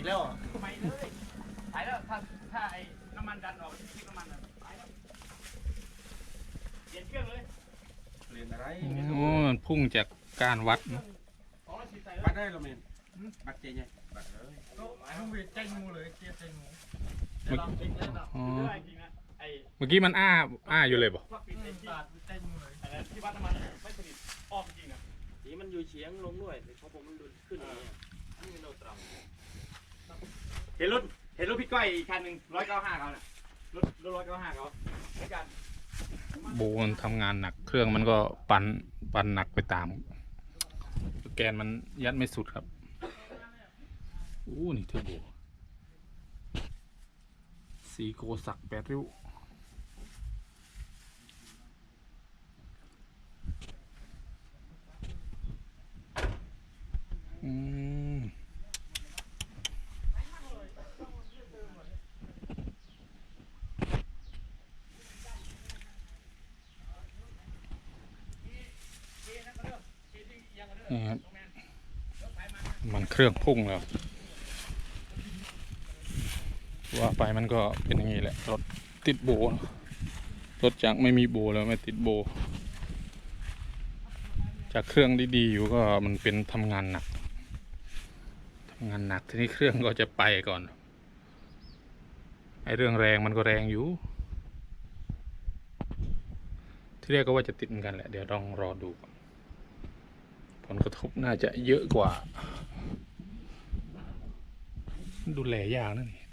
อีกแล้วเหรอไปเลยไปแล้วถ้าถ้าไอ้น้ำมันดันออกที่น้ำมันอะไปแล้วเปลี่ยนเครื่องเลยเรียนอะไรโอ้มันพุ่งจากการวัดนะสองร้อยสี่ใส่เลบัยตรได้หรอเมนบัตรเจไงบัตรเลยก็ต้องเวทใจงูเลยเกียร์ใจงูแต่ลองจริงแล้วนะอ๋อเรื่องจริงนะไอ้เมื่อกี้มันอ้าอ้าอยู่เลยบ่พวกปิดไอ้ที่ตาดใจงูเลยอะไรที่วัดน้ำมันไม่สนิทอ้อมจริงอะสีมันอยู่เฉียงลงด้วยแต่ของผมมันดูขึ้นอย่างนี้อันนี้มันโนตรัม เห็นรถเห็นรถพี่ก้อยอีกคันหนึ่งร้อยเก้าห้าเขาน่ะรถรถร้อยเก้าห้าเขาเหมือนกันโบมันทำงานหนักเครื่องมันก็ปั่นปั่นหนักไปตาม แกนมันยัดไม่สุดครับอู้นี่เทอร์โบสีโกสักแปดริ้ว นี่ครับมันเครื่องพุ่งแล้วว่าไปมันก็เป็นอย่างนี้แหละรถติดโบรถจากไม่มีโบแล้วไม่ติดโบ จากเครื่องดีๆอยู่ก็มันเป็นทำงานหนักทำงานหนักทีนี้เครื่องก็จะไปก่อนไอเรื่องแรงมันก็แรงอยู่ ที่แรกก็ว่าจะติดเหมือนกันแหละเดี๋ยวต้องรอดูก่อน ลกระทบน่าจะเยอะกว่า ดูแลยากนะนี่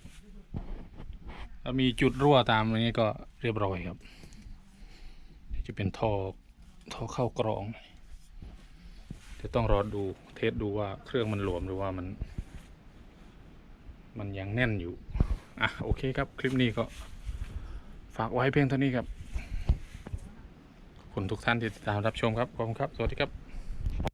ถ้ามีจุดรั่วตามอย่างนี้ก็เรียบร้อยครับ จะเป็นท่อท่อเข้ากรอง จะต้องรอดูเทสดูว่าเครื่องมันหลวมหรือว่ามัน มันยังแน่นอยู่ อะโอเคครับ คลิปนี้ก็ฝากไว้เพียงเท่านี้ครับ ขอบคุณทุกท่านที่ติดตามรับชมครับ ขอบคุณครับ สวัสดีครับ